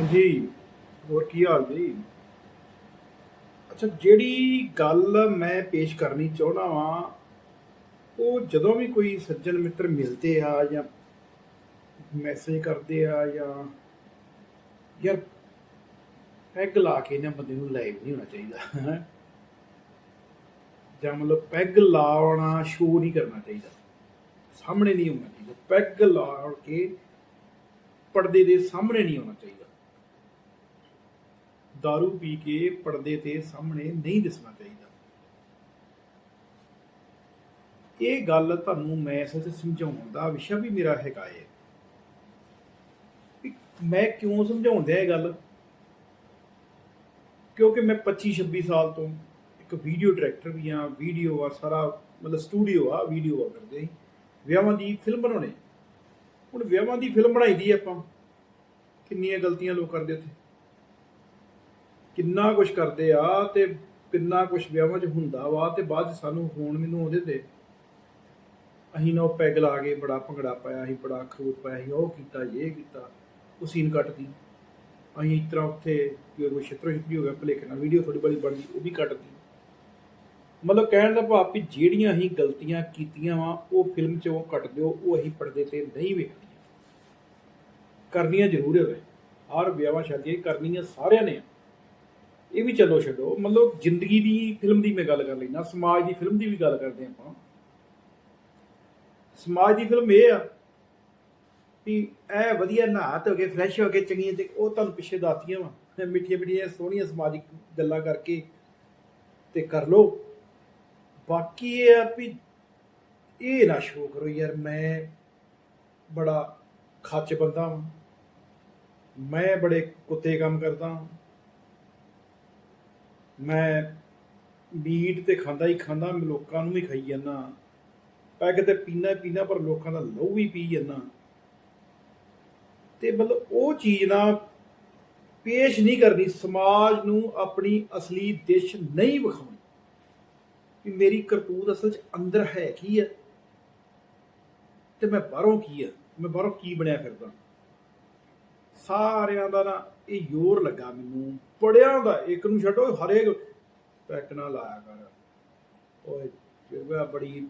ਹਾਂਜੀ, ਹੋਰ ਕੀ ਹਾਲ ਜੀ ਅੱਛਾ, ਜਿਹੜੀ ਗੱਲ ਮੈਂ ਪੇਸ਼ ਕਰਨੀ ਚਾਹੁੰਦਾ ਵਾਂ, ਉਹ ਜਦੋਂ ਵੀ ਕੋਈ ਸੱਜਣ ਮਿੱਤਰ ਮਿਲਦੇ ਆ ਜਾਂ ਮੈਸੇਜ ਕਰਦੇ ਆ ਜਾਂ ਯਾਰ ਪੈਗ ਲਾ ਕੇ ਨਾ ਬੰਦੇ ਨੂੰ ਲਾਈਵ ਨਹੀਂ ਹੋਣਾ ਚਾਹੀਦਾ, ਹੈਂ। ਜਾਂ ਮਤਲਬ ਪੈਗ ਲਾਉਣਾ ਸ਼ੋ ਨਹੀਂ ਕਰਨਾ ਚਾਹੀਦਾ, ਸਾਹਮਣੇ ਨਹੀਂ ਹੋਣਾ ਚਾਹੀਦਾ, ਪੈਗ ਲਾ ਕੇ ਪਰਦੇ ਦੇ ਸਾਹਮਣੇ ਨਹੀਂ ਆਉਣਾ ਚਾਹੀਦਾ दारू ਪੀ ਕੇ ਪਰਦੇ ਤੇ ਸਾਹਮਣੇ ਨਹੀਂ ਦਿਸਣਾ ਚਾਹੀਦਾ ਇਹ ਗੱਲ ਤੁਹਾਨੂੰ ਮੈਂ ਅਸਲ ਸਮਝਾਉਣ ਦਾ ਵਿਸ਼ਾ ਵੀ ਮੇਰਾ ਹੈਗਾ ਹੈ ਮੈਂ ਕਿਉਂ ਸਮਝਾਉਂਦਾ ਇਹ ਗੱਲ ਕਿਉਂਕਿ ਮੈਂ 25 26 ਸਾਲ ਤੋਂ ਇੱਕ ਵੀਡੀਓ ਡਾਇਰੈਕਟਰ ਵੀ ਆ ਵੀਡੀਓ ਆ ਸਾਰਾ ਮਤਲਬ ਸਟੂਡੀਓ ਆ ਵੀਡੀਓ ਆ ਕਰਦੇ ਵਿਆਹਾਂ ਦੀ ਫਿਲਮ ਬਣਾਉਣੀ ਹੁਣ ਵਿਆਹਾਂ ਦੀ ਫਿਲਮ ਬਣਾਈ ਦੀ ਆਪਾਂ ਕਿੰਨੀਆਂ ਗਲਤੀਆਂ ਲੋਕ ਕਰਦੇ ਉੱਥੇ ਕਿੰਨਾ ਕੁਝ ਕਰਦੇ ਆ ਤੇ ਕਿੰਨਾ ਕੁਝ ਵਿਆਹਾਂ 'ਚ ਹੁੰਦਾ ਵਾ ਤੇ ਬਾਅਦ 'ਚ ਸਾਨੂੰ ਹੋਣ ਮੈਨੂੰ ਉਹਦੇ ਤੇ ਅਸੀਂ ਨਾ ਉਹ ਪੈਗ ਲਾ ਕੇ ਬੜਾ ਭੰਗੜਾ ਪਾਇਆ ਅਸੀਂ ਬੜਾ ਖਰੂਦ ਪਾਇਆ ਅਸੀਂ ਉਹ ਕੀਤਾ, ਇਹ ਕੀਤਾ, ਉਹ ਸੀਨ ਕੱਟਦੀ। ਅਸੀਂ ਇਸ ਤਰ੍ਹਾਂ ਉੱਥੇ ਕਿ ਕੋਈ ਛਿੱਤਰੋ ਛਿੱਤਰੀ ਹੋ ਗਿਆ ਭਲੇਖ ਨਾਲ ਵੀਡੀਓ ਥੋੜੀ ਬੜੀ ਬਣਦੀ, ਉਹ ਵੀ ਕੱਟਦੀ। ਮਤਲਬ ਕਹਿਣ ਦਾ ਭਾਵ ਵੀ ਜਿਹੜੀਆਂ ਅਸੀਂ ਗਲਤੀਆਂ ਕੀਤੀਆਂ ਵਾ, ਉਹ ਫਿਲਮ 'ਚ ਉਹ ਕੱਟ ਦਿਓ, ਉਹ ਅਸੀਂ ਪਰਦੇ ਤੇ ਨਹੀਂ ਵੇਖਦੀਆਂ। ਕਰਨੀਆਂ ਜ਼ਰੂਰ ਹੋਵੇ ਹਰ ਵਿਆਹਾਂ ਸ਼ਾਦੀਆਂ ਕਰਨੀਆਂ ਸਾਰਿਆਂ ਨੇ ਇਹ ਵੀ ਚਲੋ ਛੱਡੋ, ਮਤਲਬ ਜ਼ਿੰਦਗੀ ਦੀ, ਫਿਲਮ ਦੀ ਮੈਂ ਗੱਲ ਕਰ ਲੈਣਾ ਸਮਾਜ ਦੀ, ਫਿਲਮ ਦੀ ਵੀ ਗੱਲ ਕਰਦੇ ਆਪਾਂ। ਸਮਾਜ ਦੀ ਫਿਲਮ ਇਹ ਆ ਵੀ ਐ ਵਧੀਆ ਨਹਾ ਧੋ ਕੇ ਫਰੈਸ਼ ਹੋ ਕੇ, ਚੰਗੀਆਂ ਤੇ ਉਹ ਤੁਹਾਨੂੰ ਪਿੱਛੇ ਦੱਸਦੀਆਂ ਵਾ। ਮਿੱਠੀਆਂ ਮਿੱਠੀਆਂ, ਸੋਹਣੀਆਂ ਸਮਾਜਿਕ ਗੱਲਾਂ ਕਰਕੇ ਤੇ ਕਰ ਲੋ ਬਾਕੀ ਇਹ ਆ ਵੀ ਇਹ ਨਾ ਸ਼ੋ ਕਰੋ ਯਾਰ, ਮੈਂ ਬੜਾ ਖੱਚ ਬੰਦਾ ਹਾਂ ਮੈਂ ਬੜੇ ਕੁੱਤੇ ਕੰਮ ਕਰਦਾ ਹਾਂ ਮੈਂ ਮੀਟ ਤੇ ਖਾਂਦਾ ਹੀ ਖਾਂਦਾ, ਮੈਂ ਲੋਕਾਂ ਨੂੰ ਵੀ ਖਾਈ ਜਾਂਦਾ। ਪੈਗ ਤੇ ਪੀਣਾ ਹੀ ਪੀਣਾ, ਪਰ ਲੋਕਾਂ ਦਾ ਲਹੂ ਵੀ ਪੀ ਜਾਂਦਾ। ਤੇ ਮਤਲਬ ਉਹ ਚੀਜ਼ ਨਾ ਪੇਸ਼ ਨਹੀਂ ਕਰਨੀ, ਸਮਾਜ ਨੂੰ ਆਪਣੀ ਅਸਲੀ ਦਿਸ਼ ਨਹੀਂ ਵਿਖਾਉਣੀ। ਕਿ ਮੇਰੀ ਕਰਤੂਤ ਅਸਲ 'ਚ ਅੰਦਰ ਹੈ ਕੀ ਹੈ? ਤੇ ਮੈਂ ਬਾਹਰੋਂ ਕੀ ਹੈ? ਮੈਂ ਬਾਹਰੋਂ ਕੀ ਬਣਿਆ ਫਿਰਦਾ? ਸਾਰਿਆਂ ਦਾ ਨਾ ਇਹ ਜ਼ੋਰ ਲੱਗਾ ਮੈਨੂੰ। ਪੜਿਆਂ ਦਾ, ਇੱਕ ਨੂੰ ਛੱਡੋ, ਹਰੇਕ ਪੈਕ ਨਾ ਲਾਇਆ ਕਰ। ਓਏ ਜਿਹੜਾ ਬੜੀ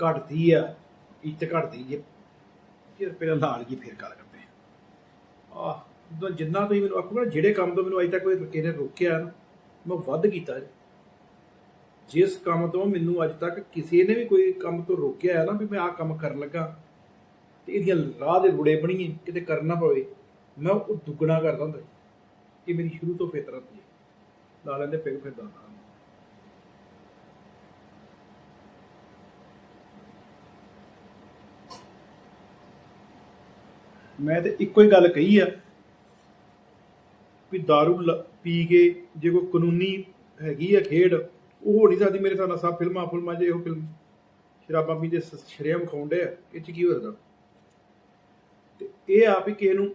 ਘਟਦੀ ਆ, ਇੱਜ਼ਤ ਘਟਦੀ ਜੇ। ਫਿਰ ਪਹਿਲਾਂ ਲਾਲ ਜੀ ਫਿਰ ਗੱਲ ਕਰਦੇ ਆ? ਆਹ ਜਿੰਨਾ ਤੁਸੀਂ ਮੈਨੂੰ ਆਖੋ ਨਾ, ਜਿਹੜੇ ਕੰਮ ਤੋਂ ਮੈਨੂੰ ਅਜੇ ਤੱਕ ਕੋਈ ਕਿਸੇ ਨੇ ਰੋਕਿਆ ਨਾ, ਮੈਂ ਵੱਧ ਕੀਤਾ ਜਿਸ ਕੰਮ ਤੋਂ ਮੈਨੂੰ ਅੱਜ ਤੱਕ ਕਿਸੇ ਨੇ ਵੀ ਕੋਈ ਕੰਮ ਤੋਂ ਰੋਕਿਆ ਹੈ ਨਾ, ਵੀ ਮੈਂ ਆਹ ਕੰਮ ਕਰਨ ਲੱਗਾ, ਤੇ ਇਹਦੀਆਂ ਰਾਹ ਦੇ ਰੁੜੇ ਬਣੀਏ, ਕਿਤੇ ਕਰਨਾ ਪਵੇ। ਮੈਂ ਉਹ ਦੁੱਗਣਾ ਕਰਦਾ ਹੁੰਦਾ ਸੀ। ਇਹ ਮੇਰੀ ਸ਼ੁਰੂ ਤੋਂ ਫਿਤਰਤ ਸੀ ਲਾ ਲੈਂਦੇ ਪਿੱਗ ਫਿਰਦਾ ਹੁੰਦਾ। ਮੈਂ ਤੇ ਇੱਕੋ ਹੀ ਗੱਲ ਕਹੀ ਆ ਵੀ दारू ਲ- ਪੀ ਕੇ ਜੇ ਕੋਈ ਕਾਨੂੰਨੀ ਹੈਗੀ ਆ ਖੇਡ, ਉਹ ਹੋ ਨਹੀਂ ਸਕਦੀ ਮੇਰੇ ਹਿਸਾਬ ਸਭ ਫਿਲਮਾਂ ਫਿਲਮਾਂ ਜੇ ਉਹ ਫਿਲਮ ਸ਼ਰਾਬਾਂ ਪੀਂਦੇ ਸ਼ਰਿਆਮ ਖਾਉਂਦੇ ਆ। ਇਹ 'ਚ ਕੀ ਹੋ ਜਾਂਦਾ ਤੇ ਇਹ ਆ ਵੀ ਕਿਸੇ ਨੂੰ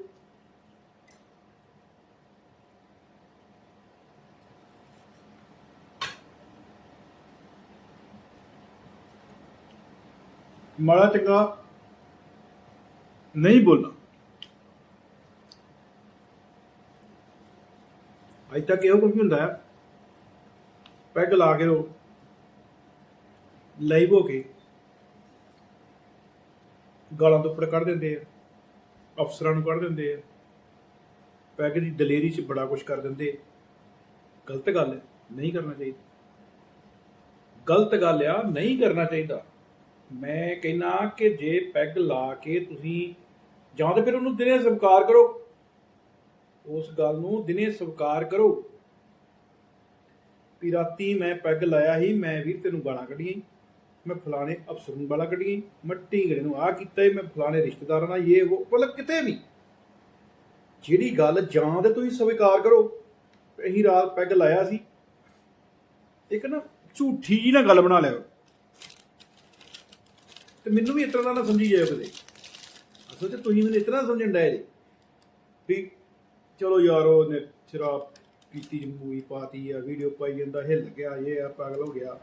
ਮਾੜਾ ਚੰਗਾ ਨਹੀਂ ਬੋਲਣਾ। ਅੱਜ ਤੱਕ ਇਹੋ ਕੁਝ ਹੁੰਦਾ ਹੈ ਪੈਗ ਲਾ ਕੇ ਰੋ ਲਾਈਵ ਹੋ ਕੇ, ਗਾਲਾਂ ਤੋਂ ਉੱਪਰ ਕੱਢ ਦਿੰਦੇ ਆ, ਅਫਸਰਾਂ ਨੂੰ ਕੱਢ ਦਿੰਦੇ ਆ। ਪੈਗ ਦੀ ਦਲੇਰੀ 'ਚ ਬੜਾ ਕੁਝ ਕਰ ਦਿੰਦੇ ਗਲਤ ਗੱਲ ਨਹੀਂ ਕਰਨਾ ਚਾਹੀਦਾ। ਗਲਤ ਗੱਲ ਆ, ਨਹੀਂ ਕਰਨਾ ਚਾਹੀਦਾ। ਮੈਂ ਕਹਿੰਨਾ ਕਿ ਜੇ ਪੈਗ ਲਾ ਕੇ ਤੁਸੀਂ ਜਾਂ ਤਾਂ ਫਿਰ ਉਹਨੂੰ ਦਿਨੇ ਸਵੀਕਾਰ ਕਰੋ। ਉਸ ਗੱਲ ਨੂੰ ਦਿਨੇ ਸਵੀਕਾਰ ਕਰੋ। ਵੀ ਰਾਤੀ ਮੈਂ ਪੈਗ ਲਾਇਆ ਸੀ, ਮੈਂ ਵੀਰ ਤੈਨੂੰ ਗਾਲਾਂ ਕੱਢੀਆਂ। ਮੈਂ ਫਲਾਣੇ ਅਫਸਰ ਨੂੰ ਗਾਲਾਂ ਕੱਢੀਆਂ, ਮੈਂ ਢੀਂਗੜੇ ਨੂੰ ਆ ਕੀਤਾ, ਮੈਂ ਫਲਾਣੇ ਰਿਸ਼ਤੇਦਾਰਾਂ ਨਾਲ ਇਹ ਉਹ ਮਤਲਬ ਕਿਤੇ ਵੀ। ਜਿਹੜੀ ਗੱਲ ਜਾਂ ਤੇ ਤੁਸੀਂ ਸਵੀਕਾਰ ਕਰੋ। ਵੀ ਅਸੀਂ ਰਾਤ ਪੈਗ ਲਾਇਆ ਸੀ। ਇੱਕ ਨਾ ਝੂਠੀ ਜੀ ਨਾ ਗੱਲ ਬਣਾ ਲਿਆ ਤੇ ਮੈਨੂੰ ਵੀ ਇਸ ਤਰ੍ਹਾਂ ਦਾ ਨਾ ਸਮਝੀ ਜਾਇਓ ਕਦੇ। ਅਸਲ 'ਚ ਤੁਸੀਂ ਮੈਨੂੰ ਇਸ ਤਰ੍ਹਾਂ ਸਮਝਣ ਡਏ ਜੀ। ਵੀ ਚਲੋ ਯਾਰ, ਉਹਨੇ ਸ਼ਰਾਬ ਪੀਤੀ, ਮੂਵੀ ਪਾਤੀ ਆ ਵੀਡੀਓ ਪਾਈ ਜਾਂਦਾ, ਹਿੱਲ ਗਿਆ, ਇਹ ਆ, ਪਾਗਲ ਹੋ ਗਿਆ।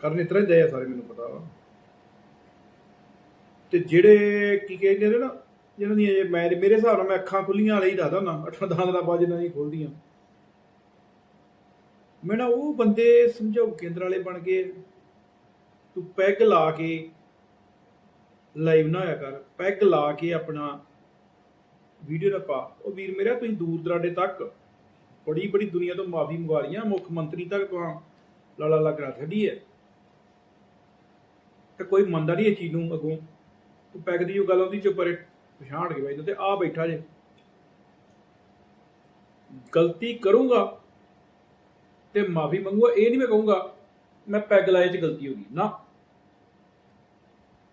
ਕਰਨ ਇਸ ਤਰ੍ਹਾਂ ਹੀ ਆ ਸਾਰੇ, ਮੈਨੂੰ ਪਤਾ ਵਾ। ਤੇ ਜਿਹੜੇ ਕੀ ਕਹਿੰਦੇ ਨੇ ਨਾ, ਜਿਹਨਾਂ ਦੀਆਂ ਇਹ ਮੈਂ ਮੇਰੇ ਹਿਸਾਬ ਨਾਲ ਮੈਂ ਅੱਖਾਂ ਖੁੱਲੀਆਂ ਵਾਲੇ ਹੀ ਦੱਸਦਾ ਨਾ ਅੱਠਾਂ ਦਸਾਂ ਦਿਨਾਂ ਬਾਅਦ ਜਿਹਨਾਂ ਦੀ ਖੁੱਲਦੀਆਂ। ਮੈਂ ਨਾ ਉਹ ਬੰਦੇ ਸਮਝਾਉ ਕੇਂਦਰ ਵਾਲੇ ਬਣ ਗਏ ਤੂੰ ਪੈਗ ਲਾ ਕੇ ਲਾਈਵ ਨਾ ਹੋਇਆ ਕਰ ਪੈਗ ਲਾ ਕੇ ਆਪਣਾ ਵੀਡੀਓ ਨਾ ਪਾ ਉਹ ਵੀਰ ਮੇਰਾ, ਤੁਸੀਂ ਦੂਰ ਦਰਾਡੇ ਤੱਕ ਬੜੀ ਬੜੀ ਦੁਨੀਆ ਤੋਂ ਮਾਫੀ ਮੰਗਵਾ ਲਈਆਂ, ਮੁੱਖ ਮੰਤਰੀ ਤੱਕ ਤੁਹਾਂ ਲਾਲਾ ਲਾ ਕਰਾ ਛੱਡੀ ਹੈ। ਤੇ ਕੋਈ ਮੰਨਦਾ ਨਹੀਂ ਇਹ ਚੀਜ਼ ਨੂੰ ਅੱਗੋਂ। ਉਹ ਪੈਗ ਦੀ ਜੋ ਗੱਲ ਆਉਂਦੀ ਚੁੱਪ ਪਰੇ ਪਛਾਣ ਕੇ ਬਾਈ ਤੇ ਆ ਬੈਠਾ ਜੇ। ਗਲਤੀ ਕਰੂੰਗਾ ਤੇ ਮਾਫੀ ਮੰਗੂਗਾ, ਇਹ ਨਹੀਂ ਮੈਂ ਕਹੂੰਗਾ, ਮੈਂ ਪੈਗ ਲਾਏ 'ਚ ਗਲਤੀ ਹੋ ਗਈ। ਨਾ।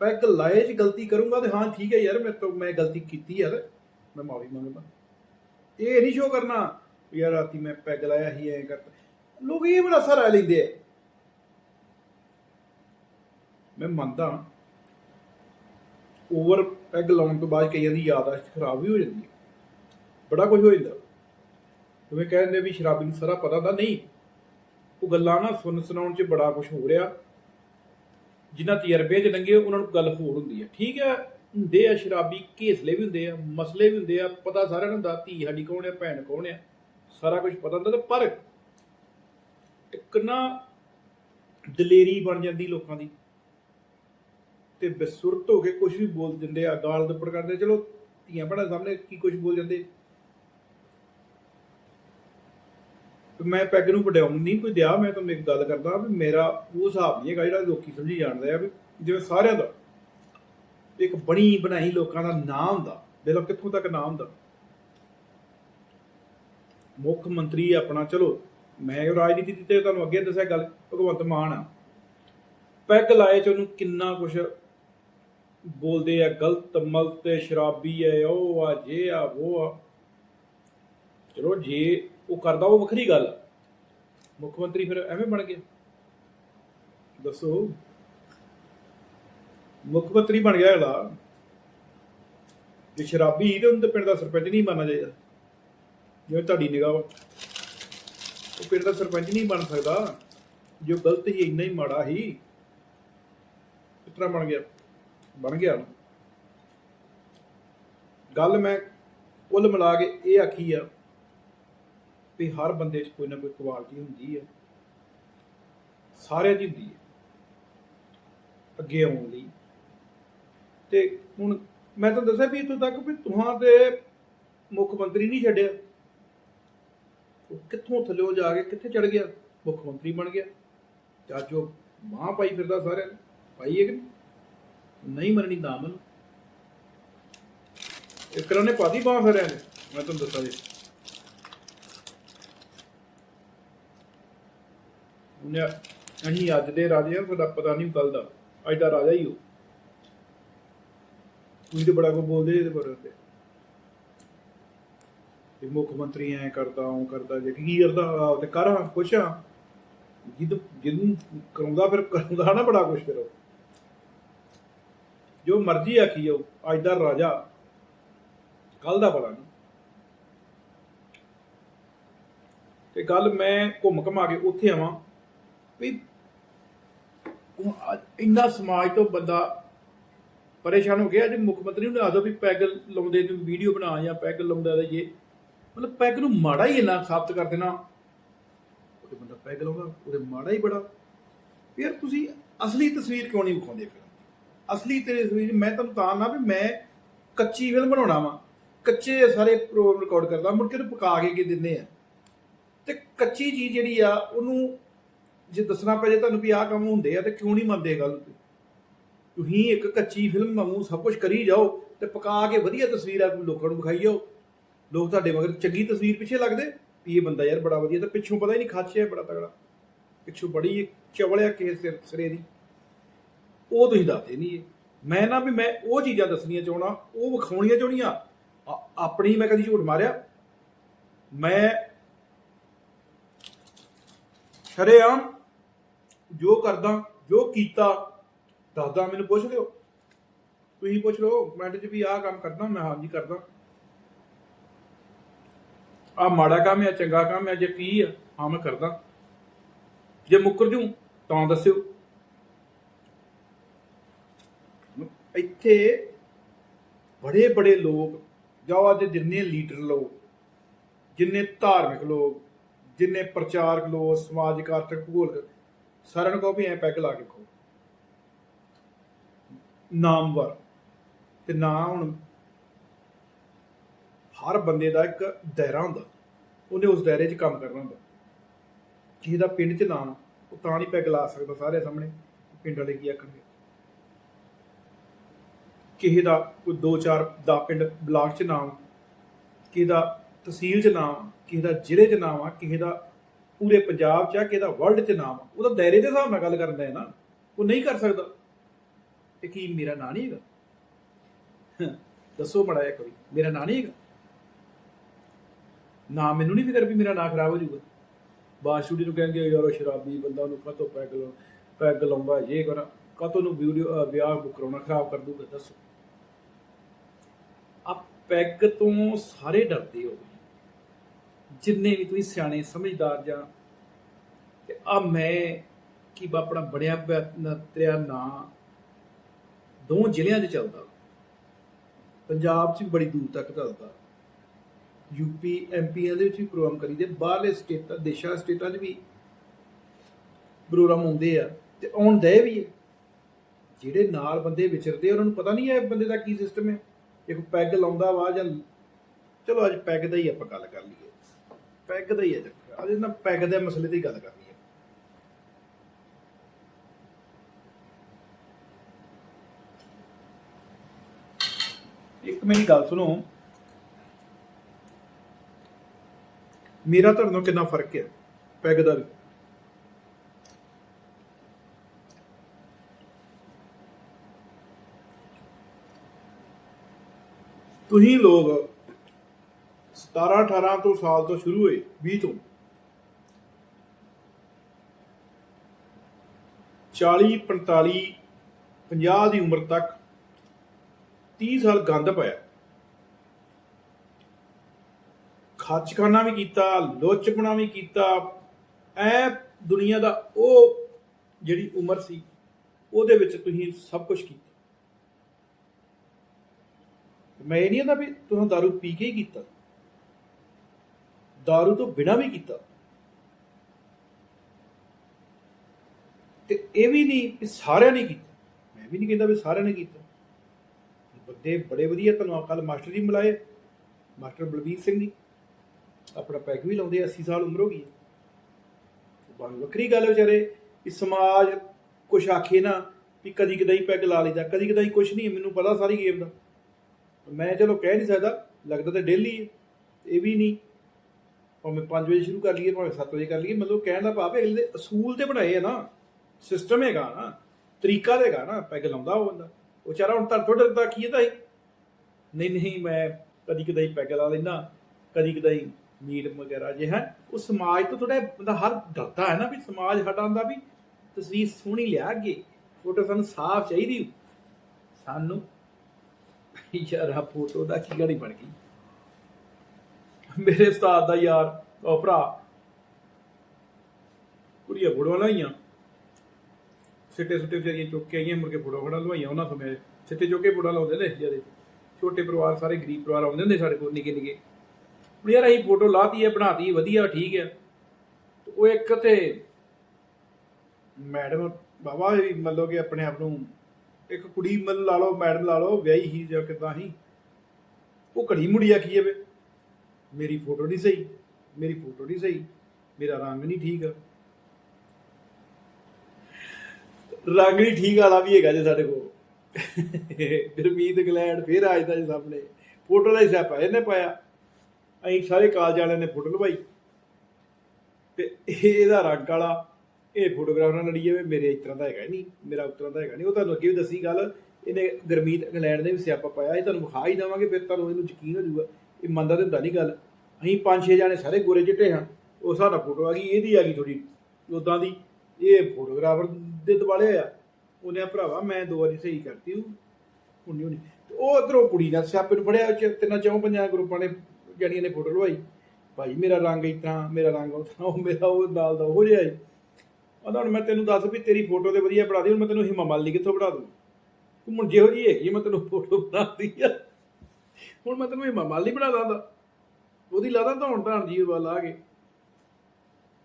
ਪੈਗ ਲਾਏ 'ਚ ਗਲਤੀ ਕਰੂੰਗਾ ਤੇ ਹਾਂ, ਠੀਕ ਹੈ ਯਾਰ, ਮੈਂ ਤੋਂ ਮੈਂ ਗਲਤੀ ਕੀਤੀ ਯਾਰ ਮੈਂ ਮਾਫੀ ਮੰਗਦਾ। ਇਹ ਨਹੀਂ ਸ਼ੋ ਕਰਨਾ ਵੀ ਯਾਰ ਰਾਤੀ ਮੈਂ ਪੈਗ ਲਾਇਆ ਸੀ, ਐ ਕਰਤਾ ਲੋਕ ਇਹ ਬੜਾ ਸਾਰਾ ਲੈਂਦੇ ਆ। ਮੈਂ ਮੰਨਦਾ। ਓਵਰ ਪੈਗ ਲਾਉਣ ਤੋਂ ਬਾਅਦ ਕਈਆਂ ਦੀ ਯਾਦਾਸ਼ਤ ਖਰਾਬ ਵੀ ਹੋ ਜਾਂਦੀ ਹੈ। ਬੜਾ ਕੁਝ ਹੋ ਜਾਂਦਾ। ਜਿਵੇਂ ਕਹਿੰਦੇ ਵੀ ਸ਼ਰਾਬੀ ਨੂੰ ਸਾਰਾ ਪਤਾ ਤਾਂ ਨਹੀਂ, ਉਹ ਗੱਲਾਂ ਨਾ ਸੁਣ ਸੁਣਾਉਣ 'ਚ ਬੜਾ ਕੁਝ ਹੋ ਰਿਹਾ। ਜਿਨ੍ਹਾਂ ਤਜਰਬੇ 'ਚ ਲੰਗੇ ਉਹਨਾਂ ਨੂੰ ਗੱਲ ਹੋਰ ਹੁੰਦੀ ਹੈ। ਠੀਕ ਹੈ, ਹੁੰਦੇ ਆ ਸ਼ਰਾਬੀ, ਘੇਸਲੇ ਵੀ ਹੁੰਦੇ ਆ, ਮਸਲੇ ਵੀ ਹੁੰਦੇ ਆ, ਪਤਾ ਸਾਰਿਆਂ ਨੂੰ ਹੁੰਦਾ ਧੀ ਸਾਡੀ ਕੌਣ ਹੈ ਭੈਣ ਕੌਣ ਹੈ ਸਾਰਾ ਕੁਝ ਪਤਾ ਹੁੰਦਾ ਪਰ ਕਿੰਨਾ ਦਲੇਰੀ ਬਣ ਜਾਂਦੀ ਲੋਕਾਂ ਦੀ ਤੇ ਬਸੁਰਤ ਹੋ ਕੇ ਕੁਝ ਵੀ ਬੋਲ ਦਿੰਦੇ ਆ, ਗਾਲ ਦੁੱਪੜ ਕਰਦੇ ਚਲੋ ਧੀਆਂ ਭੈਣਾਂ ਸਾਹਮਣੇ ਕੀ ਕੁਝ ਬੋਲ ਜਾਂਦੇ ਤੇ ਮੈਂ ਪੈਗ ਨੂੰ ਵਡਿਆਉਣ ਨਹੀਂ ਕੋਈ ਦਿਆ, ਮੈਂ ਤੁਹਾਨੂੰ ਇੱਕ ਗੱਲ ਕਰਦਾ ਵੀ ਮੇਰਾ ਉਹ ਹਿਸਾਬ ਨਹੀਂ ਹੈਗਾ ਜਿਹੜਾ ਲੋਕੀ ਸਮਝੀ ਜਾਣਦੇ ਆ ਵੀ ਜਿਵੇਂ ਸਾਰਿਆਂ ਦਾ ਇੱਕ ਬਣੀ ਬਣਾਈ ਲੋਕਾਂ ਦਾ ਨਾਮ ਹੁੰਦਾ, ਦੇਖੋ ਕਿੱਥੋਂ ਤੱਕ ਨਾਮ ਹੁੰਦਾ। ਮੁੱਖ ਮੰਤਰੀ ਆਪਣਾ, ਚਲੋ, ਮੈਂ ਰਾਜਨੀਤੀ ਦੀ ਤੇ ਤੁਹਾਨੂੰ ਅੱਗੇ ਦੱਸਿਆ ਗੱਲ, ਭਗਵੰਤ ਮਾਨ ਆ। ਪੈਗ ਲਾਏ ਚ ਉਹਨੂੰ ਕਿੰਨਾ ਕੁਛ ਬੋਲਦੇ ਆ, ਗਲਤ ਮਲਤ ਤੇ ਸ਼ਰਾਬੀ ਹੈ ਉਹ ਆ, ਜੇ ਆ, ਉਹ ਆ। ਚਲੋ, ਜੇ ਉਹ ਕਰਦਾ, ਉਹ ਵੱਖਰੀ ਗੱਲ ਆ। ਮੁੱਖ ਮੰਤਰੀ ਫਿਰ ਐਵੇਂ ਬਣ ਗਿਆ। ਦੱਸੋ। ਮੁੱਖ ਮੰਤਰੀ ਬਣ ਗਿਆ ਇਹਦਾ ਜੇ ਸ਼ਰਾਬੀ ਹੀ ਤੇ ਉਹਨੂੰ ਤੇ ਪਿੰਡ ਦਾ ਸਰਪੰਚ ਨਹੀਂ ਬਣਨਾ ਚਾਹੀਦਾ। ਜਿਵੇਂ ਤੁਹਾਡੀ ਨਿਗਾਹ ਵਾ। ਉਹ ਪਿੰਡ ਦਾ ਸਰਪੰਚ ਨਹੀਂ ਬਣ ਸਕਦਾ। ਜੋ ਗਲਤ ਹੀ ਇੰਨਾ ਹੀ ਮਾੜਾ ਹੀ ਕਿਸ ਤਰ੍ਹਾਂ ਬਣ ਗਿਆ। ਬਣ ਗਿਆ। ਨਾ। ਗੱਲ ਮੈਂ ਕੁੱਲ ਮਿਲਾ ਕੇ ਇਹ ਆਖੀ ਆ। ਵੀ ਹਰ ਬੰਦੇ 'ਚ ਕੋਈ ਨਾ ਕੋਈ ਕੁਆਲਿਟੀ ਹੁੰਦੀ ਹੈ ਸਾਰਿਆਂ ਦੀ ਹੁੰਦੀ ਹੈ ਅੱਗੇ ਆਉਣ ਲਈ। ਤੇ ਹੁਣ ਮੈਂ ਤੁਹਾਨੂੰ ਦੱਸਿਆ ਵੀ ਇੱਥੋਂ ਤੱਕ ਵੀ ਤੁਹਾਂ ਤੇ ਮੁੱਖ ਮੰਤਰੀ ਨਹੀਂ ਛੱਡਿਆ। ਉਹ ਕਿੱਥੋਂ ਥੱਲੇ ਜਾ ਕੇ ਕਿੱਥੇ ਚੜ ਗਿਆ? ਮੁੱਖ ਮੰਤਰੀ ਬਣ ਗਿਆ। ਤੇ ਅੱਜ ਉਹ ਮਾਂ ਪਾਈ ਫਿਰਦਾ ਸਾਰਿਆਂ ਨੇ। ਪਾਈ ਹੈ ਕਿ ਨਹੀਂ? ਨਹੀਂ ਮੰਨਣੀ ਨਾ ਮੰਨ ਇੱਕ ਨੇ ਪਾਦੀ ਬਾਹ ਫਿਰਿਆ ਨੇ। ਮੈਂ ਤੁਹਾਨੂੰ ਦੱਸਾਂ ਜੀ। ਉਹਨੇ ਅਸੀਂ ਅੱਜ ਦੇ ਰਾਜੇ ਆ ਤੁਹਾਡਾ ਪਤਾ ਨਹੀਂ ਕੱਲ ਦਾ। ਅੱਜ ਦਾ ਰਾਜਾ ਹੀ ਹੋ ਤੁਸੀਂ ਤੇ ਬੜਾ ਕੋ ਬੋਲਦੇ ਇਹਦੇ ਬਾਰੇ ਤੇ ਤੇ ਮੁੱਖ ਮੰਤਰੀ ਐ ਕਰਦਾ ਉਹ ਕਰਦਾ, ਜੇ ਕੀ ਕਰਦਾ ਤੇ ਕਰ, ਹਾਂ ਕੁਛ ਹਾਂ। ਜਿੱਦ, ਜਿੱਦੂ ਕਰਾਉਂਦਾ ਫਿਰ ਕਰਾਉਂਦਾ ਨਾ ਬੜਾ ਕੁਛ ਫਿਰ ਉਹ। ਜੋ ਮਰਜ਼ੀ ਆਖੀ ਜਾਓ, ਅੱਜ ਦਾ ਰਾਜਾ ਕੱਲ ਦਾ ਪਤਾ ਨਹੀਂ। ਤੇ ਗੱਲ ਮੈਂ ਘੁੰਮ ਘਮਾ ਕੇ ਉੱਥੇ ਆਵਾਂ। ਵੀ ਇੰਨਾ ਸਮਾਜ ਤੋਂ ਬੰਦਾ ਪਰੇਸ਼ਾਨ ਹੋ ਗਿਆ, ਜੇ ਮੁੱਖ ਮੰਤਰੀ ਨੂੰ ਆਦੋ ਵੀ ਪੈਗ ਲਾਉਂਦੇ ਨੂੰ ਵੀਡੀਓ ਬਣਾ ਜਾਂ ਪੈਗ ਲਾਉਂਦਾ ਤੇ ਇਹ ਮਤਲਬ ਪੈਗ ਨੂੰ ਮਾੜਾ ਹੀ ਇੰਨਾ ਸਾਬਤ ਕਰ ਦੇਣਾ। ਉਹਦੇ ਬੰਦਾ ਪੈਗ ਲਾਉਂਦਾ, ਉਹਦੇ ਮਾੜਾ ਹੀ ਬੜਾ। ਯਾਰ ਤੁਸੀਂ ਅਸਲੀ ਤਸਵੀਰ ਕਿਉਂ ਨਹੀਂ ਵਿਖਾਉਂਦੇ ਫਿਰ? ਅਸਲੀ ਤਸਵੀਰ, ਮੈਂ ਤੁਹਾਨੂੰ ਤਾਂ ਨਾ ਵੀ ਮੈਂ ਕੱਚੀ ਫਿਲਮ ਬਣਾਉਣਾ ਵਾ। ਕੱਚੇ ਸਾਰੇ ਪ੍ਰੋਗਰਾਮ ਰਿਕਾਰਡ ਕਰਦਾ, ਮੁੜ ਕੇ ਉਹ ਪਕਾ ਕੇ ਕੀ ਦਿੰਦੇ ਆ। ਤੇ ਕੱਚੀ ਚੀਜ਼ ਜਿਹੜੀ ਆ, ਉਹਨੂੰ ਜੇ ਦੱਸਣਾ ਪੈ ਜੇ ਤੁਹਾਨੂੰ ਵੀ ਆਹ ਕੰਮ ਹੁੰਦੇ ਆ ਤੇ ਕਿਉਂ ਨਹੀਂ ਮੰਨਦੇ ਗੱਲ ਤੁਸੀਂ ਇੱਕ ਕੱਚੀ ਫਿਲਮ ਵਾਂਗੂ ਸਭ ਕੁਝ ਕਰੀ ਜਾਓ ਤੇ ਪਕਾ ਕੇ ਵਧੀਆ ਤਸਵੀਰ ਆ ਲੋਕਾਂ ਨੂੰ ਵਿਖਾਈ ਜਾਓ ਲੋਕ ਤੁਹਾਡੇ ਮਗਰ ਚੰਗੀ ਤਸਵੀਰ ਪਿੱਛੇ ਲੱਗਦੇ, ਵੀ ਇਹ ਬੰਦਾ ਯਾਰ ਬੜਾ ਵਧੀਆ, ਤੇ ਪਿੱਛੋਂ ਪਤਾ ਹੀ ਨਹੀਂ ਖਾਚਿਆ ਬੜਾ ਤਗੜਾ। ਪਿੱਛੋਂ ਬੜੀ ਚਵਲਿਆ ਕਿਸੇ ਸਿਰ ਸਿਰੇ ਦੀ। ਉਹ ਤੁਸੀਂ ਦੱਸਦੇ ਨਹੀਂ ਇਹ। ਮੈਂ ਨਾ ਵੀ ਮੈਂ ਉਹ ਚੀਜ਼ਾਂ ਦੱਸਣੀਆਂ ਚਾਹਣਾ ਉਹ ਵਿਖਾਉਣੀਆਂ ਚਾਹਣੀਆਂ ਆਪਣੀ ਮੈਂ ਕਦੀ ਝੂਠ ਮਾਰਿਆ? ਮੈਂ ਸ਼ਰੇਆਮ ਜੋ ਕਰਦਾ, ਜੋ ਕੀਤਾ, ਦੱਸਦਾ ਮੈਨੂੰ ਪੁੱਛ ਲਿਓ। ਤੁਸੀਂ ਪੁੱਛ ਲਓ ਕਮੈਂਟ 'ਚ ਵੀ ਆਹ ਕੰਮ ਕਰਦਾ, ਮੈਂ ਹਾਂਜੀ ਕਰਦਾ। ਆ ਮਾੜਾ ਕੰਮ ਹੈ ਚੰਗਾ ਕੰਮ ਹੈ ਜੇ ਕੀ ਆ, ਹਾਂ ਮੈਂ ਕਰਦਾ। ਜੇ ਮੁੱਕਰ ਜੂ, ਤਾਂ ਦੱਸਿਓ। ਇੱਥੇ ਬੜੇ ਬੜੇ ਲੋਕ ਜਾਂ ਅੱਜ ਜਿੰਨੇ ਲੀਡਰ ਲੋਕ, ਜਿੰਨੇ ਧਾਰਮਿਕ ਲੋਕ, ਜਿੰਨੇ ਪ੍ਰਚਾਰਕ ਲੋਕ, ਸਮਾਜਿਕ ਆਰਥਿਕ ਭੂਗੋਲਿਕ ਸਾਰਿਆਂ ਨੂੰ ਕਹੋ ਵੀ ਐ ਪੈਗ ਲਾ ਕੇ ਖੋ। ਨਾਮਵਰ। ਤੇ ਨਾ ਹੁਣ ਹਰ ਬੰਦੇ ਦਾ ਇੱਕ ਦਾਇਰਾ ਹੁੰਦਾ। ਉਹਨੇ ਉਸ ਦਾਇਰੇ 'ਚ ਕੰਮ ਕਰਨਾ ਹੁੰਦਾ। ਕਿਸੇ ਦਾ ਪਿੰਡ 'ਚ ਨਾਮ ਉਹ ਤਾਂ ਨਹੀਂ ਪੈਗ ਲਾ ਸਕਦਾ ਸਾਰੇ ਸਾਹਮਣੇ। ਪਿੰਡ ਵਾਲੇ ਕੀ ਆਖਣਗੇ? ਕਿਸੇ ਦਾ ਕੋਈ 2-4 ਦਾ ਪਿੰਡ ਬਲਾਕ 'ਚ ਨਾਮ ਕਿਸੇ ਦਾ ਤਹਿਸੀਲ 'ਚ ਨਾਮ ਕਿਸੇ ਦਾ ਜ਼ਿਲ੍ਹੇ 'ਚ ਨਾਮ ਆ ਕਿਸੇ ਦਾ ਪੂਰੇ ਪੰਜਾਬ 'ਚ ਆ ਕਿਸੇ ਦਾ ਵਰਲਡ 'ਚ ਨਾਮ ਆ। ਉਹਦਾ ਦਾਇਰੇ ਦੇ ਹਿਸਾਬ ਨਾਲ ਗੱਲ ਕਰਦਾ ਹੈ ਨਾ, ਉਹ ਨਹੀਂ ਕਰ ਸਕਦਾ। ਤੇ ਕੀ ਮੇਰਾ ਨਾਂ ਨਹੀਂ ਹੈਗਾ? ਦੱਸੋ ਮੜਾ ਇੱਕ ਵਾਰੀ, ਮੇਰਾ ਨਾਂ ਨਹੀਂ ਹੈਗਾ? ਨਾ ਮੈਨੂੰ ਨਹੀਂ ਫਿਕਰ ਵੀ ਮੇਰਾ ਨਾਂ ਖਰਾਬ ਹੋ ਜਾਊਗਾ। ਬਾਸ਼ੂਡੀ ਨੂੰ ਕਹਿੰਗੇ ਯਾਰ ਉਹ ਸ਼ਰਾਬੀ ਬੰਦਾ, ਉਹਨੂੰ ਕਾਤੋਂ ਪੈਗ ਲਾ, ਪੈਗ ਲਾਉਂਦਾ, ਇਹ ਕਰਾਂ। ਕਾਤੋਂ ਨੂੰ ਵੀਡੀਓ ਵਿਆਹ ਬੁੱਕ ਕਰਾਉਣਾ ਖਰਾਬ ਕਰ ਦੂਗਾ ਦੱਸੋ। ਆ ਪੈਗ ਤੋਂ ਸਾਰੇ ਡਰਦੇ ਹੋ। ਜਿੰਨੇ ਵੀ ਤੁਸੀਂ ਸਿਆਣੇ ਸਮਝਦਾਰ ਜਾਂ ਤੇ ਆ ਮੈਂ ਕੀ ਬਾ ਆਪਣਾ ਬੜਿਆ ਪਿਆ ਤੇਰਾ ਨਾਂ ਦੋ ਜ਼ਿਲ੍ਹਿਆਂ 'ਚ ਚੱਲਦਾ। ਪੰਜਾਬ 'ਚ ਵੀ ਬੜੀ ਦੂਰ ਤੱਕ ਚੱਲਦਾ। ਯੂਪੀ ਐਮਪੀਆਂ ਦੇ ਵਿੱਚ ਵੀ ਪ੍ਰੋਗਰਾਮ ਕਰੀਦੇ ਬਾਹਰਲੇ ਸਟੇਟਾਂ ਦੇਸ਼ਾਂ ਸਟੇਟਾਂ 'ਚ ਵੀ ਪ੍ਰੋਗਰਾਮ ਹੁੰਦੇ ਆ ਤੇ ਆਉਣ ਦੇ ਵੀ ਹੈ ਜਿਹੜੇ ਨਾਲ ਬੰਦੇ ਵਿਚਰਦੇ ਆ, ਉਹਨਾਂ ਨੂੰ ਪਤਾ ਨਹੀਂ ਹੈ ਬੰਦੇ ਦਾ ਕੀ ਸਿਸਟਮ ਹੈ ਇੱਕ ਪੈਗ ਲਾਉਂਦਾ ਵਾ ਜਾਂ ਚਲੋ ਅੱਜ ਪੈਗ ਦਾ ਹੀ ਆਪਾਂ ਗੱਲ ਕਰ ਲਈਏ। ਪੈਗ ਦਾ ਹੀ ਹੈ ਚੱਕਰ। ਅੱਜ ਨਾ ਪੈਗ ਦੇ ਮਸਲੇ ਦੀ ਗੱਲ ਕਰਨੀ ਹੈ। ਇੱਕ ਮੇਰੀ ਗੱਲ ਸੁਣੋ। ਮੇਰਾ ਤੁਹਾਡੇ ਨਾਲ ਕਿੰਨਾ ਫ਼ਰਕ ਹੈ? ਪੈਗ ਦਾ ਵੀ। ਤੁਸੀਂ ਲੋਕ 17 18 ਤੋਂ ਸਾਲ ਤੋਂ ਸ਼ੁਰੂ ਹੋਏ 20 ਤੋਂ। 40 45 50 ਦੀ ਉਮਰ ਤੱਕ 30 ਸਾਲ ਗੰਦ ਪਾਇਆ। ਖੱਚਖਾਨਾ ਵੀ ਕੀਤਾ, ਲੋਚਪਣਾ ਵੀ ਕੀਤਾ। ਐ ਦੁਨੀਆ ਦਾ ਉਹ ਜਿਹੜੀ ਉਮਰ ਸੀ, ਉਹਦੇ ਵਿੱਚ ਤੁਸੀਂ ਸਭ ਕੁਝ ਕੀਤਾ। ਮੈਂ ਇਹ ਨਹੀਂ ਕਹਿੰਦਾ ਵੀ ਤੁਸੀਂ दारू ਪੀ ਕੇ ਹੀ ਕੀਤਾ। दारू ਤੋਂ ਬਿਨਾ ਵੀ ਕੀਤਾ ਤੇ ਇਹ ਵੀ ਨਹੀਂ ਕਿ ਸਾਰਿਆਂ ਨੇ ਕੀਤਾ ਮੈਂ ਵੀ ਨਹੀਂ ਕਹਿੰਦਾ ਵੀ ਸਾਰਿਆਂ ਨੇ ਕੀਤਾ ਬੰਦੇ ਬੜੇ ਵਧੀਆ ਤੁਹਾਨੂੰ ਕੱਲ ਮਾਸਟਰ ਜੀ ਮਿਲਾਏ ਮਾਸਟਰ ਬਲਬੀਰ ਸਿੰਘ ਜੀ ਆਪਣਾ ਪੈਕ ਵੀ ਲਾਉਂਦੇ 80 ਸਾਲ ਉਮਰ ਹੋ ਗਈ ਬਣ ਵੱਖਰੀ ਗੱਲ ਹੈ ਵਿਚਾਰੇ ਕਿ ਸਮਾਜ ਕੁਛ ਆਖੇ ਨਾ ਵੀ ਕਦੀ ਕਦਾਈ ਪੈਗ ਲਾ ਲਈਦਾ ਕਦੀ ਕਦਾਈ ਕੁਛ ਨਹੀਂ ਮੈਨੂੰ ਪਤਾ ਸਾਰੀ ਗੇਮ ਦਾ ਮੈਂ ਚਲੋ ਕਹਿ ਨਹੀਂ ਸਕਦਾ ਲੱਗਦਾ ਤਾਂ ਡੇਲੀ ਹੈ ਇਹ ਵੀ ਨਹੀਂ ਭਾਵੇਂ 5 ਵਜੇ ਸ਼ੁਰੂ ਕਰ ਲਈਏ, ਭਾਵੇਂ 7 ਵਜੇ ਕਰ ਲਈਏ, ਮਤਲਬ ਕਹਿਣ ਦਾ ਭਾਵ ਹੈ, ਅਗਲੇ ਦੇ ਅਸੂਲ ਤੇ ਬਣਾਏ ਆ ਨਾ ਸਿਸਟਮ ਹੈਗਾ ਨਾ, ਤਰੀਕਾ ਹੈਗਾ ਨਾ, ਪੈਗ ਲਾਉਂਦਾ ਉਹ ਬੰਦਾ। ਉਹ ਵਿਚਾਰਾ ਹੁਣ ਤਾਂ ਥੋੜਾ ਡਰਦਾ, ਕੀ ਇਹਦਾ ਨਹੀਂ ਨਹੀਂ, ਮੈਂ ਕਦੀ ਕਦਾਈ ਪੈਗ ਲਾ ਲੈਂਦਾ, ਕਦੀ ਕਦਾਈ ਮੀਟ ਵਗੈਰਾ ਜੇ ਹੈ। ਉਹ ਸਮਾਜ ਤੋਂ ਥੋੜਾ ਬੰਦਾ ਹਰ ਡਰਦਾ ਹੈ ਨਾ ਵੀ ਸਮਾਜ ਸਾਡਾ ਹੁੰਦਾ ਵੀ ਤਸਵੀਰ ਸੋਹਣੀ ਲਿਆ ਅੱਗੇ, ਫੋਟੋ ਸਾਨੂੰ ਸਾਫ਼ ਚਾਹੀਦੀ। ਸਾਨੂੰ ਯਾਰ ਆ ਫੋਟੋ ਦਾ ਕੀ ਗਾੜੀ ਬਣ ਗਈ। ਮੇਰੇ ਉਸਤਾਦ ਦਾ ਯਾਰ ਭਰਾ। ਕੁੜੀਆਂ ਫੋਟੋਆਂ ਲਾਈਆਂ। ਸਿੱਟੇ ਸੁੱਟੇ ਵਿਚਾਰੀਆਂ ਚੁੱਕ ਕੇ ਆਈਆਂ, ਮੁੜ ਕੇ ਫੋਟੋ ਫੜਾ ਲਵਾਈਆਂ ਉਹਨਾਂ ਸਮੇਂ ਸਿੱਟੇ ਚੁੱਕ ਕੇ ਫੋਟੋ ਲਾਉਂਦੇ ਨੇ ਜਿਹੜੇ ਛੋਟੇ ਪਰਿਵਾਰ, ਸਾਰੇ ਗਰੀਬ ਪਰਿਵਾਰ ਆਉਂਦੇ ਹੁੰਦੇ ਸਾਡੇ ਕੋਲ, ਨਿੱਕੇ ਨਿੱਕੇ। ਹੁਣ ਯਾਰ ਅਸੀਂ ਫੋਟੋ ਲਾਤੀ ਹੈ, ਬਣਾਤੀ ਹੈ ਵਧੀਆ, ਠੀਕ ਹੈ। ਉਹ ਇੱਕ ਤੇ ਮੈਡਮ, ਬਾਬਾ ਵੀ ਮਤਲਬ ਕਿ ਆਪਣੇ ਆਪ ਨੂੰ ਇੱਕ ਕੁੜੀ ਮਤਲਬ ਲਾ ਲਓ, ਮੈਡਮ ਲਾ ਲਓ, ਵਿਆਹੀ ਹੀ ਜਾਂ ਕਿਦਾਂ ਹੀ। ਉਹ ਘੜੀ ਮੁੜੀ ਆਖੀ ਜਾਵੇ। ਮੇਰੀ ਫੋਟੋ ਨਹੀਂ ਸਹੀ, ਮੇਰੀ ਫੋਟੋ ਨਹੀਂ ਸਹੀ, ਮੇਰਾ ਰੰਗ ਨਹੀਂ ਠੀਕ ਰੰਗ ਨਹੀਂ ਠੀਕ ਵਾਲਾ ਵੀ ਹੈਗਾ ਜੇ ਸਾਡੇ ਕੋਲ। ਗੁਰਮੀਤ ਇੰਗਲੈਂਡ, ਫੇਰ ਆ ਜਾਂਦਾ ਜੀ ਸਾਹਮਣੇ। ਫੋਟੋ ਦਾ ਹੀ ਸਿਆਪਾ ਇਹਨੇ ਪਾਇਆ। ਅਸੀਂ ਸਾਰੇ ਕਾਲਜ ਵਾਲਿਆਂ ਨੇ ਫੋਟੋ ਲਵਾਈ। ਤੇ ਇਹਦਾ ਰੰਗ ਵਾਲਾ, ਇਹ ਫੋਟੋਗ੍ਰਾਫਰ ਨਾਲ ਲੜੀ ਜਾਵੇ, ਮੇਰੇ ਇਸ ਤਰ੍ਹਾਂ ਦਾ ਹੈਗਾ ਹੀ ਨਹੀਂ, ਮੇਰਾ ਉਸ ਤਰ੍ਹਾਂ ਦਾ ਹੈਗਾ ਨਹੀਂ। ਉਹ ਤੁਹਾਨੂੰ ਅੱਗੇ ਵੀ ਦੱਸੀ ਗੱਲ, ਇਹਨੇ ਗੁਰਮੀਤ ਇੰਗਲੈਂਡ ਨੇ ਵੀ ਸਿਆਪਾ ਪਾਇਆ, ਇਹ ਤੁਹਾਨੂੰ ਵਿਖਾ ਹੀ ਦੇਵਾਂਗੇ, ਫਿਰ ਤੁਹਾਨੂੰ ਇਹਨੂੰ ਯਕੀਨ ਹੋ ਜਾਊਗਾ। ਇਹ ਮੰਨਦਾ ਤੇ ਹੁੰਦਾ ਨਹੀਂ ਗੱਲ। ਅਸੀਂ ਪੰਜ ਛੇ ਜਾਣੇ ਸਾਰੇ ਗੋਰੇ ਚਿੱਟੇ ਹਾਂ। ਉਹ ਸਾਡਾ ਫੋਟੋ ਆ ਗਈ, ਇਹਦੀ ਆ ਗਈ ਥੋੜੀ ਉਦਾਂ ਦੀ। ਇਹ ਫੋਟੋਗ੍ਰਾਫਰ ਦੇ ਦਿਵਾਲੇ ਆ। ਉਹਨੇ ਆ ਭਰਾਵਾ, ਮੈਂ ਦੋ ਵਾਰੀ ਸਹੀ ਕਰਤੀ ਹੂੰ ਹੁੰਨੀ ਤੇ ਉਹ ਇਧਰੋਂ ਕੁੜੀ ਨਾਲ ਸਿਆਪੇ ਨੂੰ ਫੜਿਆ ਚ ਤਿੰਨਾਂ ਚੌਂ ਪੰਜਾਂ ਗਰੁੱਪਾਂ ਨੇ ਜਣੀਆਂ ਨੇ ਫੋਟੋ ਲਵਾਈ। ਭਾਈ, ਮੇਰਾ ਰੰਗ ਇਸ ਮੇਰਾ ਰੰਗ ਉਸ ਉਹ ਮੇਰਾ ਉਹ ਨਾਲ ਦਾ ਉਹ ਜਿਹਾ ਹੀ ਉਹਦਾ ਹੁਣ ਮੈਂ ਤੈਨੂੰ ਦੱਸ ਵੀ ਤੇਰੀ ਫੋਟੋ ਤੇ ਵਧੀਆ ਬਣਾ ਦੀ, ਹੁਣ ਮੈਂ ਤੈਨੂੰ ਹਿਮਾ ਮਾਲੀ ਕਿੱਥੋਂ ਬਣਾ ਦੂੰ? ਤੂੰ ਹੁਣ ਜਿਹੋ ਜੀ ਹੈਗੀ ਮੈਂ ਤੈਨੂੰ ਫੋਟੋ ਬਣਾਤੀ ਆ। ਹੁਣ ਮੈਂ ਤੈਨੂੰ ਇਹ ਮਾਲੀ ਬਣਾ ਦਾਂਦਾ ਉਹਦੀ ਲਾਦਾ ਧੌਣ ਧਾਣ ਜੀ ਵੱਲ ਆ ਕੇ।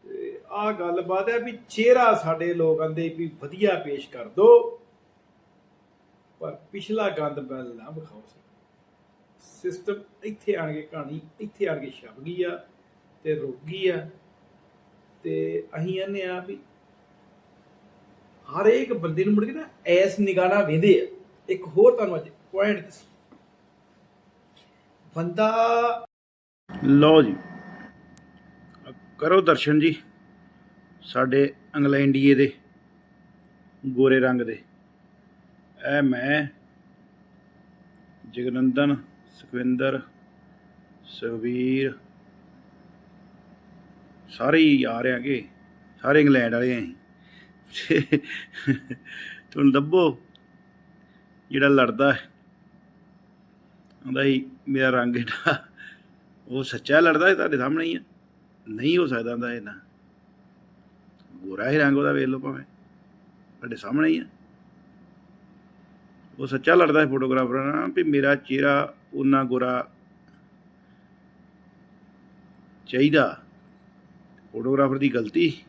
ਤੇ ਆ ਗੱਲਬਾਤ ਹੈ ਵੀ ਚਿਹਰਾ ਸਾਡੇ ਲੋਕ ਆਂਦੇ ਵੀ ਵਧੀਆ ਪੇਸ਼ ਕਰ ਦੋ। ਪਰ ਪਿਛਲਾ ਗੰਦ ਬੈਲ ਨਾ ਵਿਖਾਓ ਸਿਸਟਮ ਇੱਥੇ ਆਣ ਕੇ ਕਹਾਣੀ ਇੱਥੇ ਆਣ ਕੇ ਛਪ ਗਈ ਆ ਤੇ ਰੁਕ ਗਈ ਆ। ਤੇ ਅਸੀਂ ਇਹਨੇ ਆ ਵੀ ਹਰ ਇੱਕ ਬੰਦੇ ਨੂੰ ਮੁੜ ਕੇ ਨਾ ਐਸ ਨਿਗਾਹ ਨਾਲ ਵੇਂਦੇ ਆ। ਇੱਕ ਹੋਰ ਤੁਹਾਨੂੰ ਅੱਜ ਪੁਆਇੰਟ ਬੰਦਾ ਲਓ ਜੀ। ਕਰੋ ਦਰਸ਼ਨ ਜੀ, ਸਾਡੇ ਇੰਗਲੈਂਡੀਏ ਦੇ ਗੋਰੇ ਰੰਗ ਦੇ। ਇਹ ਮੈਂ, ਜਗਨੰਦਨ, ਸੁਖਵਿੰਦਰ, ਸੁਖਵੀਰ, ਸਾਰੇ ਹੀ ਆ ਰਹੇ ਆਗੇ ਸਾਰੇ ਇੰਗਲੈਂਡ ਵਾਲੇ ਆਂ ਤੁਹਾਨੂੰ ਦੱਬੋ, ਜਿਹੜਾ ਲੜਦਾ ਹੈ। ਕਹਿੰਦਾ ਹੀ ਮੇਰਾ ਰੰਗ ਇਹਦਾ ਉਹ ਸੱਚਾ ਲੜਦਾ ਹੈ ਤੁਹਾਡੇ ਸਾਹਮਣੇ ਹੀ ਆ। ਨਹੀਂ ਹੋ ਸਕਦਾ ਹੁੰਦਾ ਇਹ ਨਾ। ਗੋਰਾ ਹੀ ਰੰਗ ਉਹਦਾ ਵੇਖ ਲਓ ਭਾਵੇਂ। ਤੁਹਾਡੇ ਸਾਹਮਣੇ ਹੀ ਆ। ਉਹ ਸੱਚਾ ਲੜਦਾ ਹੈ ਫੋਟੋਗ੍ਰਾਫਰ ਨਾਲ ਵੀ ਮੇਰਾ ਚਿਹਰਾ ਉਨਾ ਗੋਰਾ ਚਾਹੀਦਾ। ਫੋਟੋਗ੍ਰਾਫਰ ਦੀ ਗਲਤੀ।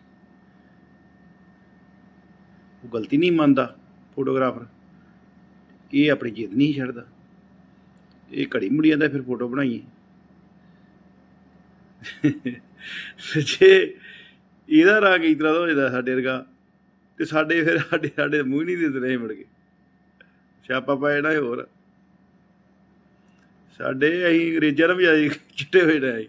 ਉਹ ਗਲਤੀ ਨਹੀਂ ਮੰਨਦਾ ਫੋਟੋਗ੍ਰਾਫਰ। ਇਹ ਆਪਣੀ ਜਿੱਦ ਨਹੀਂ ਛੱਡਦਾ। ਇਹ ਘੜੀ ਮੁੜੀ ਜਾਂਦਾ ਫਿਰ ਫੋਟੋ ਬਣਾਈਏ ਜੇ ਇਹਦਾ ਰੰਗ ਇਸ ਤਰ੍ਹਾਂ ਦਾ ਹੋ ਜਾਂਦਾ ਸਾਡੇ ਵਰਗਾ, ਤੇ ਸਾਡੇ ਫਿਰ ਸਾਡੇ ਸਾਡੇ ਮੂੰਹ ਨਹੀਂ ਦਿੰਦੇ ਰਹੇ ਮੁੜ ਕੇ। ਸਿਆਪਾ ਪਾ ਜਿਹੜਾ ਹੋਰ। ਸਾਡੇ ਅਸੀਂ ਅੰਗਰੇਜ਼ਾਂ ਨਾਲ ਵੀ ਆਏ ਚਿੱਟੇ ਹੋਏ ਨੇ ਅਸੀਂ